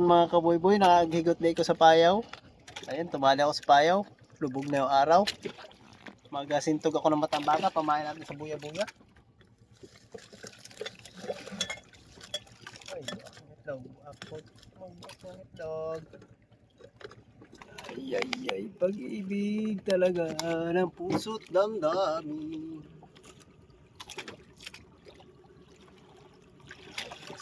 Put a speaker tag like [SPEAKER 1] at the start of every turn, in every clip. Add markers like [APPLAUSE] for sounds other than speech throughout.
[SPEAKER 1] mga kaboy-boy, nakahigot na ko sa payaw. Ayun, tumali ako sa payaw. Lubog na yung araw. Magasintog ako ng matambaka, pamain natin sa buya-buya. Ay. Ay, ay, ay, pag-ibig talaga ng puso't damdamin.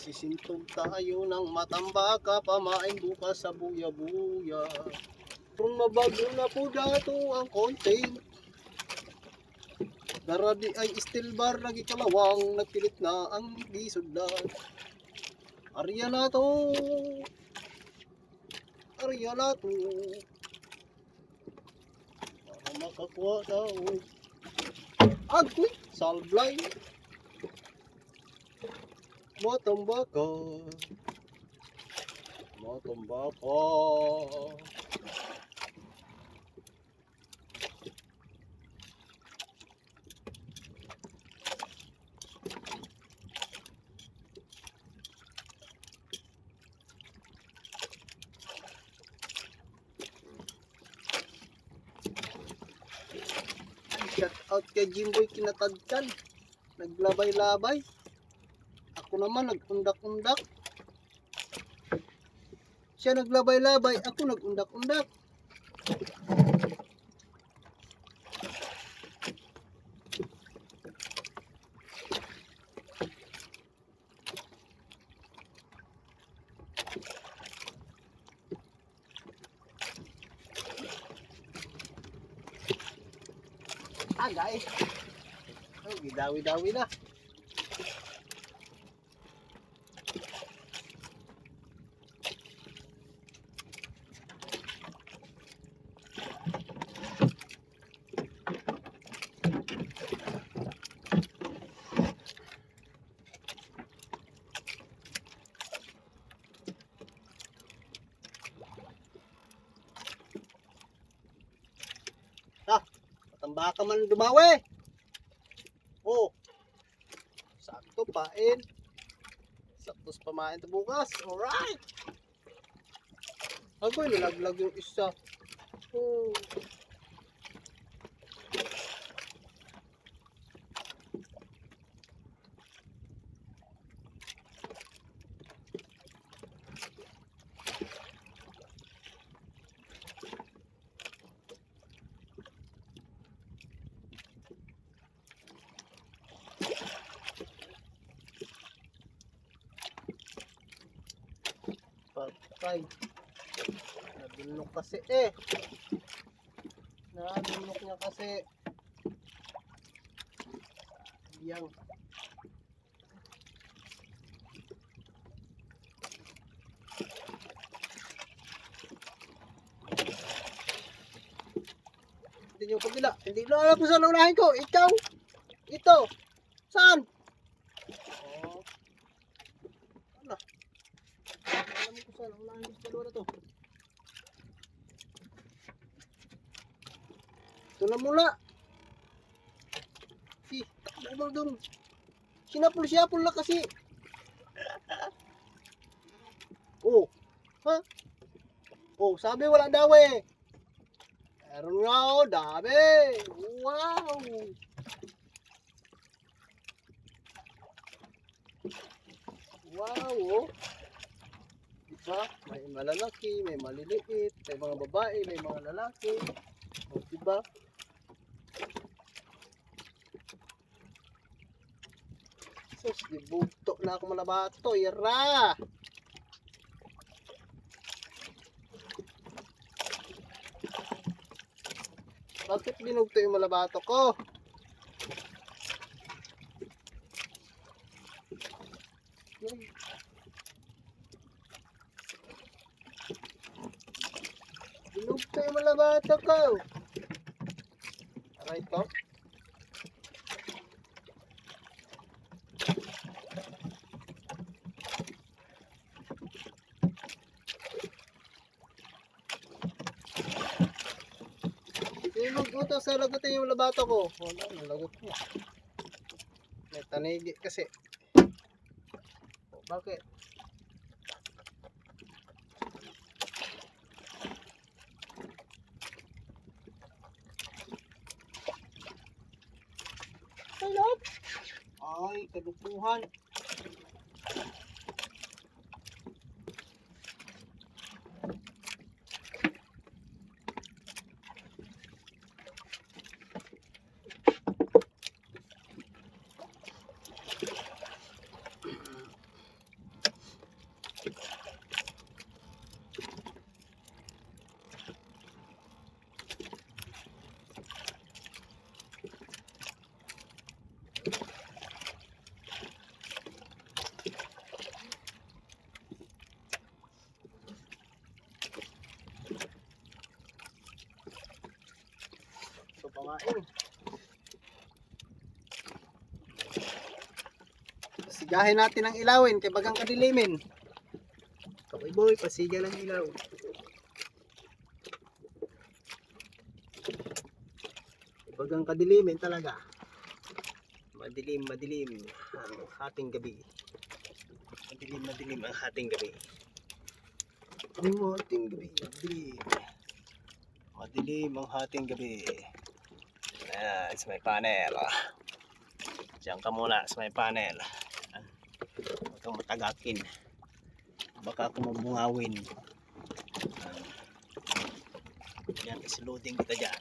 [SPEAKER 1] Sisintog tayo ng matambaka, pamain bukas sa buya-buya. Kung mabago na po dato ang content. Darabi ay still bar, lagi kalawang, nagpilit na ang gisudlan. Arya na to. Arya na to. Para makakuha daw. Agoy, salblay. Matambaka. Matambaka. Shout out kay Jimboy Kinatadkan. Naglabay-labay. Ako naman nagundak-undak. Siya naglabay-labay, ako nagundak-undak. Ah, guys. Oh, gidawi-dawi na. Matamba ka man dumawi. Oh. Sakto pain. Saktos pamain to bukas. Alright. Agoy, nalaglag yung isa. Oh. Patay. Nabunok kasi eh. Nabunok niya kasi. Yang. Hindi yung kabila. Hindi na alam saan unahin ko. Ikaw. Ito. To. Ito na mula. Si, mo dun. Sinapul-siyapul na kasi. Oh. Ha? Oh, sabi wala daw eh. Meron nga oh, dami. Wow. Wow, oh. Diba? May malalaki, may maliliit, may mga babae, may mga lalaki. O, diba? Sus, dibugto na ako malabato. Ira! Bakit binugto yung malabato ko? Ay. Binugto yung malabato ko. Aray ko. Sinugto sa lagutin yung labato ko. Wala, nalagot mo. May tanigi kasi. O, bakit? Ay, kalukuhan. So, pamain. Sigahin natin ang ilawin kay bagang kadilimin. Kaway boy, pasiga lang ilaw. Bagang kadilimin talaga. Madilim, madilim ang hating gabi. Madilim, madilim ang hating gabi. Ang hating gabi, madilim. Madilim ang hating gabi. Ayan, sa may panel. Diyan ka muna sa may panel. Ayan. Huwag kang matagakin. Baka ako mabungawin. Ayan. Yan, isiluding kita dyan.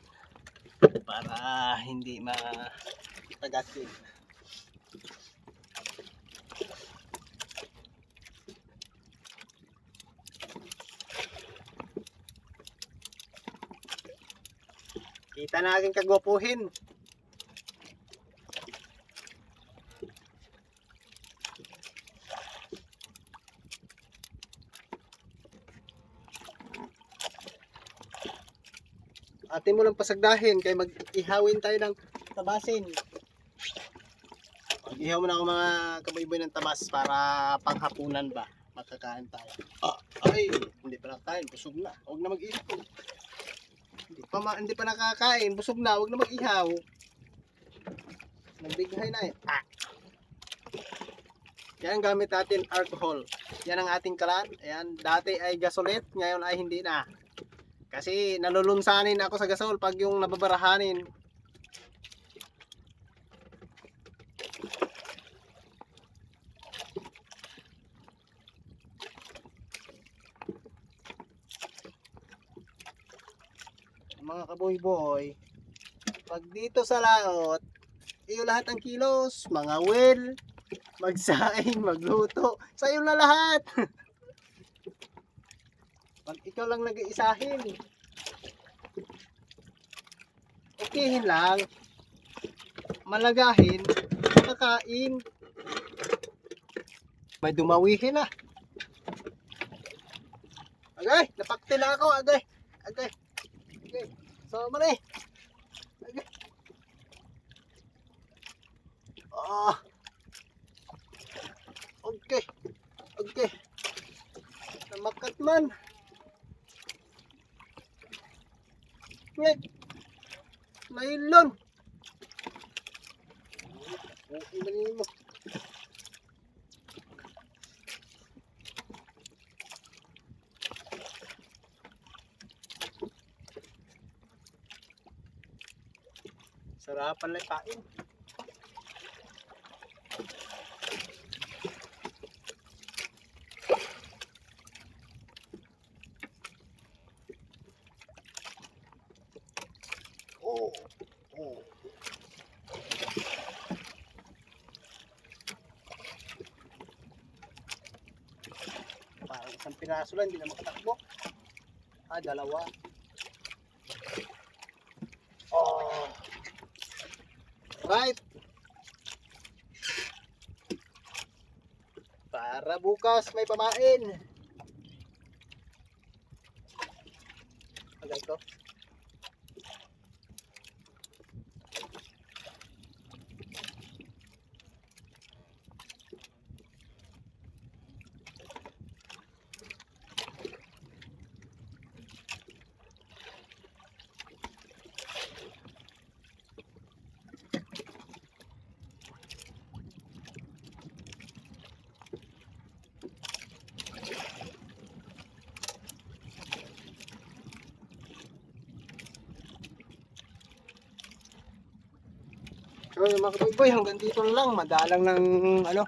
[SPEAKER 1] Para hindi matagakin. Kita na aking kagwapuhin. Atin mo lang pasagdahin kay mag-ihawin tayo ng tabasin. Mag-ihaw mo na ako mga kabayboy ng tabas para panghapunan ba. Makakain tayo. Ah, ay, hindi pa nakakain. Busog na. Huwag na mag-ihaw. Hindi pa, hindi pa nakakain. Busog na. Huwag na mag-ihaw. Nagbighay na eh. Ah. Yan ang gamit natin, alcohol. Yan ang ating kalan. Ayan, dati ay gasolet, ngayon ay hindi na. Kasi nalulunsanin ako sa gasol pag yung nababarahanin. Mga kaboy-boy, pag dito sa laot, iyo lahat ang kilos, mga well, magsaing, [LAUGHS] magluto, sa iyo na lahat. [LAUGHS] Pag ikaw lang nag-iisahin, okayin lang, malagahin, makakain. May dumawihin ah. Agay, napakti na ako. Agay. So, mali. Agay. Ah. Okay. Okay. Namakat man. Ngek. Nailon. Okay mo. Pain. Oh, oh. Parang isang piraso lang, hindi na makatakbo. Ah, dalawa. Right. Para bukas may pamain. Agay ko. So yung mga kaboy, hanggang dito lang. Madalang ng ano.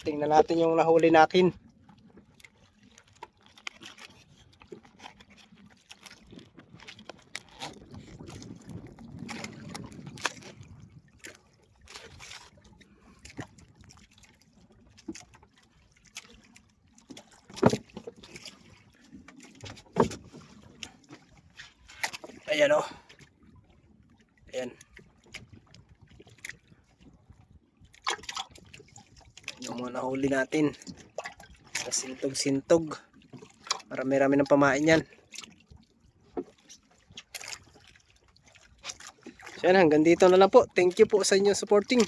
[SPEAKER 1] Tingnan natin yung nahuli natin. Ayan o. Ayan. Yung mga nahuli natin. Sintog-sintog. Marami-rami ng pamain yan. So yan, hanggang dito na lang po. Thank you po sa inyong supporting.